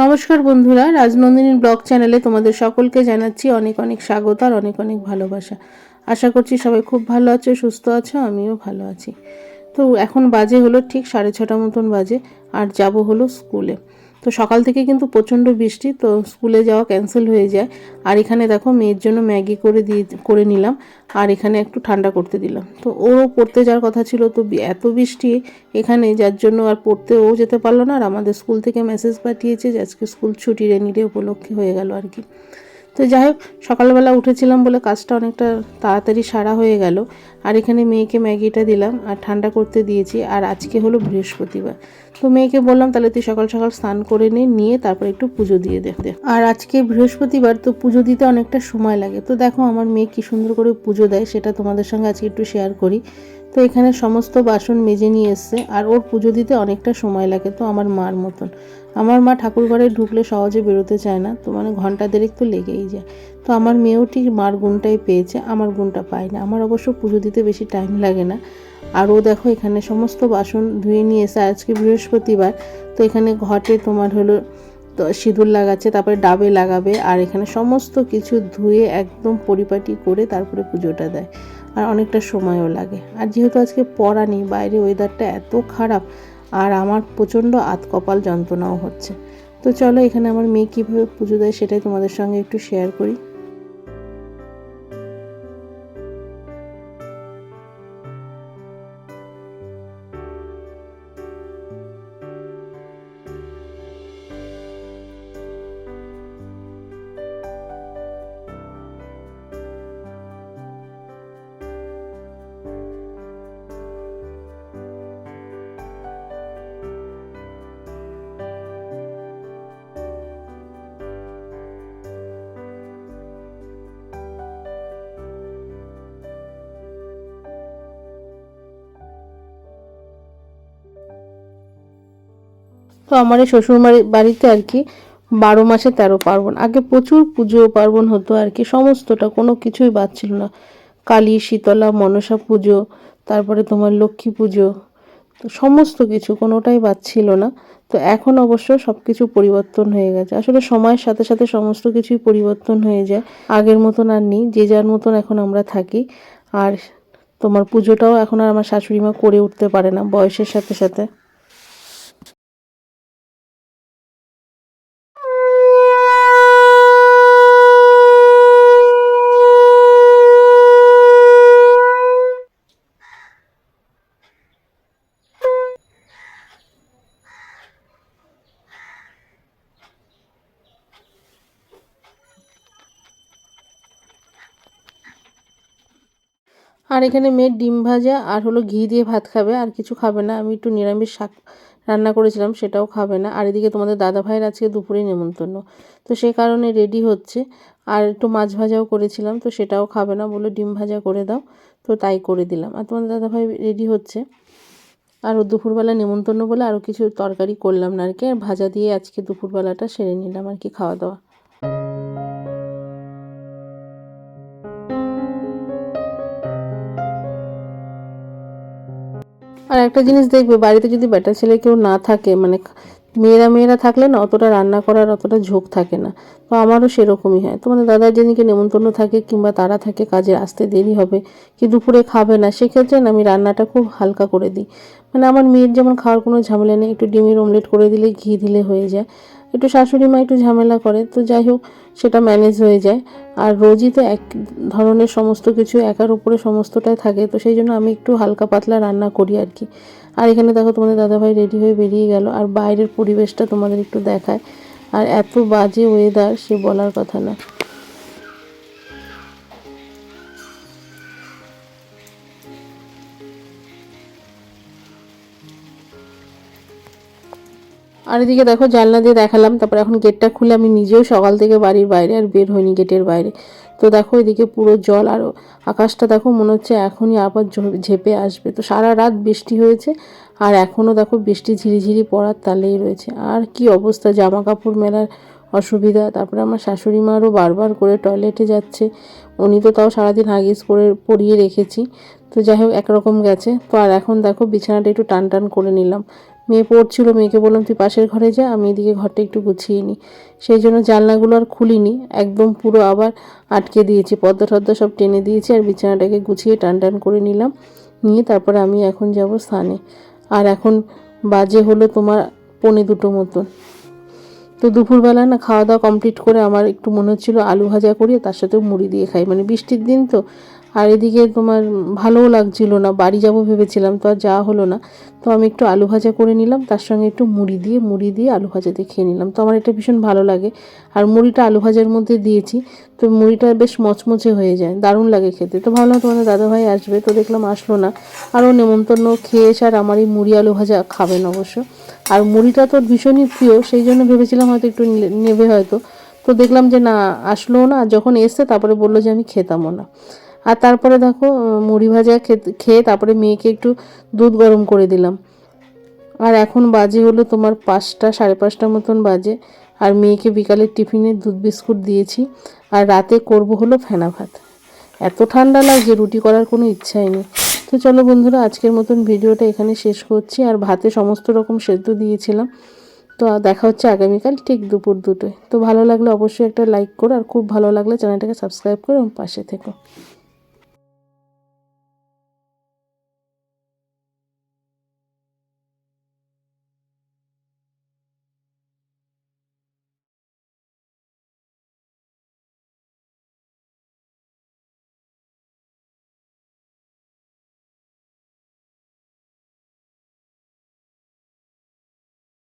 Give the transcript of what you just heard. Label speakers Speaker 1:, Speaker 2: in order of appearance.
Speaker 1: নমস্কার বন্ধুরা, রাজনন্দিনী ব্লগ চ্যানেলে তোমাদের সকলকে জানাচ্ছি অনেক অনেক স্বাগত আর অনেক অনেক ভালোবাসা। আশা করছি সবাই খুব ভালো আছো, সুস্থ আছো, আমিও ভালো আছি। তো এখন বাজে হলো ঠিক সাড়ে ছটা মতন বাজে, আর যাব হলো স্কুলে। তো সকাল থেকে কিন্তু প্রচণ্ড বৃষ্টি, তো স্কুলে যাওয়া ক্যান্সেল হয়ে যায়। আর এখানে দেখো মেয়ের জন্য ম্যাগি করে দিয়ে, করে নিলাম, আর এখানে একটু ঠান্ডা করতে দিলাম। তো ওরও পড়তে যাওয়ার কথা ছিল, তো এত বৃষ্টি এখানে, যার জন্য আর পড়তে ও যেতে পারল না। আর আমাদের স্কুল থেকে মেসেজ পাঠিয়েছে যে আজকে স্কুল ছুটি রেনি ডে উপলক্ষে হয়ে গেল আর কি। তো যাই হোক সকালবেলা উঠেছিলাম বলে কাজটা অনেকটা তাড়াতাড়ি সারা হয়ে গেল। আর এখানে মেয়েকে ম্যাগিটা দিলাম আর ঠান্ডা করতে দিয়েছি আর আজকে হলো বৃহস্পতিবার। তো মেয়েকে বললাম, তাহলে তুই সকাল সকাল স্নান করে নে, নিয়ে তারপর একটু পুজো দিয়ে দে। আর আজকে বৃহস্পতিবার তো পুজো দিতে অনেকটা সময় লাগে। তো দেখো আমার মেয়ে কি সুন্দর করে পুজো দেয়, সেটা তোমাদের সঙ্গে আজকে একটু শেয়ার করি। তো এখানে সমস্ত বাসন মেজে নিয়ে এসছে, আর ওর পুজো দিতে অনেকটা সময় লাগে তো আমার মার মতন। আমার মা ঠাকুর ঘরে ঢুকলে সহজে বেরোতে চায় না, তো মানে ঘণ্টা দেড়েক তো লেগেই যায়। তো আমার মেয়েও ঠিক মার গুণটাই পেয়েছে, আমার গুণটা পায় না। আমার অবশ্য পুজো দিতে বেশি টাইম লাগে না। আর ও দেখো এখানে সমস্ত বাসন ধুয়ে নিয়ে এসে, আজকে বৃহস্পতিবার, তো এখানে ঘটে তোমার হলো, তো সিঁদুর লাগাচ্ছে, তারপরে ডাবে লাগাবে, আর এখানে সমস্ত কিছু ধুয়ে একদম পরিপাটি করে তারপরে পুজোটা দেয়। আর অনেকটা সময়ও লাগে। আর যেহেতু আজকে পড়া নেই, বাইরে ওয়েদারটা এত খারাপ, আর আমার প্রচণ্ড আত কপাল যন্ত্রণাও হচ্ছে। তো চলো এখানে আমার মেয়ে কীভাবে পুজো দেয় সেটাই তোমাদের সঙ্গে একটু শেয়ার করি। তো আমার এই শ্বশুর বাড়িতে আর কি বারো মাসে তেরো পার্বণ। আগে প্রচুর পুজো পার্বণ হতো আর কি, সমস্তটা, কোনো কিছুই বাদ ছিল না। কালী, শীতলা, মনসা পুজো, তারপরে তোমার লক্ষ্মী পুজো, তো সমস্ত কিছু, কোনোটাই বাদ ছিল না। তো এখন অবশ্য সব কিছু পরিবর্তন হয়ে গেছে। আসলে সময়ের সাথে সাথে সমস্ত কিছুই পরিবর্তন হয়ে যায়। আগের মতন আর নেই, যে যার মতন এখন আমরা থাকি। আর তোমার পুজোটাও এখন আর আমার শাশুড়ি মা করে উঠতে পারে না বয়সের সাথে সাথে। আর এখানে মেয়ের ডিম ভাজা আর হলো ঘি দিয়ে ভাত খাবে, আর কিছু খাবে না। আমি একটু নিরামিষ শাক রান্না করেছিলাম, সেটাও খাবে না। আর এদিকে তোমাদের দাদা ভাইয়ের আজকে দুপুরে নেমন্তন্ন। তো সে কারণে রেডি হচ্ছে। আর একটু মাছ ভাজাও করেছিলাম, তো সেটাও খাবে না বলে ডিম ভাজা করে দাও। তো তাই করে দিলাম। আর তোমাদের দাদা ভাই রেডি হচ্ছে। আর দুপুরবেলা নেমন্তন্ন বলে আরও কিছু তরকারি করলাম না আর কি। আর ভাজা দিয়ে আজকে দুপুরবেলাটা সেরে নিলাম আর কি খাওয়া দাওয়া। আর একটা জিনিস দেখবে, বাড়িতে যদি বেটা ছেলে কেউ না থাকে মানে মেয়েরা মেয়েরা থাকলে না অতটা রান্না করার অতটা ঝোঁক থাকে না। তো আমারও সেরকমই হয়। তোমাদের দাদার যেদিকে নেমন্তন্ন থাকে কিংবা তারা থাকে, কাজে আসতে দেরি হবে, কি দুপুরে খাবে না, সেক্ষেত্রে আমি রান্নাটা খুব হালকা করে দিই। মানে আমার মেয়ের যেমন খাওয়ার কোনো ঝামেলা নেই, একটু ডিমের অমলেট করে দিলে ঘি দিলে হয়ে যায়। একটু শাশুড়ি মা একটু ঝামেলা করে, তো যাই হোক, সেটা ম্যানেজ হয়ে যায়। আর রোজই তো এক ধরনের সমস্ত কিছু, একার উপরে সমস্তটাই থাকে, তো সেই জন্য আমি একটু হালকা পাতলা রান্না করি আর কি। আর এখানে দেখো তোমাদের দাদাভাই রেডি হয়ে বেরিয়ে গেল, আর বাইরের পরিবেশটা তোমাদের একটু দেখায়। আর এত বাজে ওয়েদার সে বলার কথা না। আর এদিকে দেখো জানলা দিয়ে দেখালাম, তারপর এখন গেটটা খুলে আমি নিজেও সকাল থেকে বাড়ির বাইরে আর বের হইনি গেটের বাইরে। তো দেখো এদিকে পুরো জল আর আকাশটা দেখো মনে হচ্ছে এখনই আবার ঝেপে আসবে। তো সারা রাত বৃষ্টি হয়েছে আর এখনও দেখো বৃষ্টি ঝিরিঝিরি পড়ার তালেই রয়েছে। আর কি অবস্থা? জামা কাপড় মেলার অসুবিধা। তারপরে আমার শাশুড়ি মারও বারবার করে টয়লেটে যাচ্ছে। উনি তো তাও সারাদিন হাগিস করে পরিয়ে রেখেছি। তো যাই হোক, একরকম গেছে। তো আর এখন দেখো বিছানাটা একটু টান টান করে নিলাম। মেয়ে পড়ছিল, মেয়েকে বললাম, তুই পাশের ঘরে যা, আমি এদিকে ঘরটা একটু গুছিয়ে নিই সেই জন্য জানলাগুলো আর খুলিনি, একদম পুরো আবার আটকে দিয়েছি, পদ্মা টদ্মা সব টেনে দিয়েছি আর বিছানাটাকে গুছিয়ে টান টান করে নিলাম, নিয়ে তারপরে আমি এখন যাব স্থানে। আর এখন বাজে হলো তোমার পনে দুটো মতন। তো দুপুরবেলা না খাওয়া দাওয়া কমপ্লিট করে আমার একটু মনে হচ্ছিল আলু ভাজা করি তার সাথেও মুড়ি দিয়ে খাই। মানে বৃষ্টির দিন তো আর এদিকে তোমার ভালোও লাগছিল না, বাড়ি যাব ভেবেছিলাম, তো আর যাওয়া হলো না। তো আমি একটু আলু ভাজা করে নিলাম, তার সঙ্গে একটু মুড়ি দিয়ে মুড়ি দিয়ে আলু ভাজা খেয়ে নিলাম। তো আমার এটা ভীষণ ভালো লাগে, আর মুড়িটা আলু ভাজার মধ্যে দিয়েছি, তো মুড়িটা বেশ মচমচে হয়ে যায়, দারুণ লাগে খেতে। তো ভাবলাম তোমাদের দাদাভাই আসবে, তো দেখলাম আসলো না আরও নেমন্তন্ন খেয়ে এসে আর আমার এই মুড়ি আলু ভাজা খাবেন অবশ্য। আর মুড়িটা তো ভীষণই প্রিয়, সেই জন্য ভেবেছিলাম হয়তো একটু নেবে হয়তো। তো দেখলাম যে না, আসলো না, যখন এসছে তারপরে বলল যে আমি খেতামও না। আর তারপরে দেখো মুড়ি ভাজা খেয়ে তারপরে মেয়েকে একটু দুধ গরম করে দিলাম। আর এখন বাজে হলো তোমার পাঁচটা, সাড়ে পাঁচটার মতন বাজে। আর মেয়েকে বিকালের টিফিনে দুধ বিস্কুট দিয়েছি। আর রাতে করব হলো ফেনা ভাত। এত ঠান্ডা লাগছে, রুটি করার কোনো ইচ্ছাই নেই। তো চলো বন্ধুরা, আজকের মতন ভিডিওটা এখানে শেষ করছি। আর ভাতে সমস্ত রকম সেদ্ধ দিয়েছিলাম। তো দেখা হচ্ছে আগামীকাল ঠিক দুপুর দুটোয়। তো ভালো লাগলে অবশ্যই একটা লাইক করো। আর খুব ভালো লাগলে চ্যানেলটাকে সাবস্ক্রাইব করো পাশে থেকো।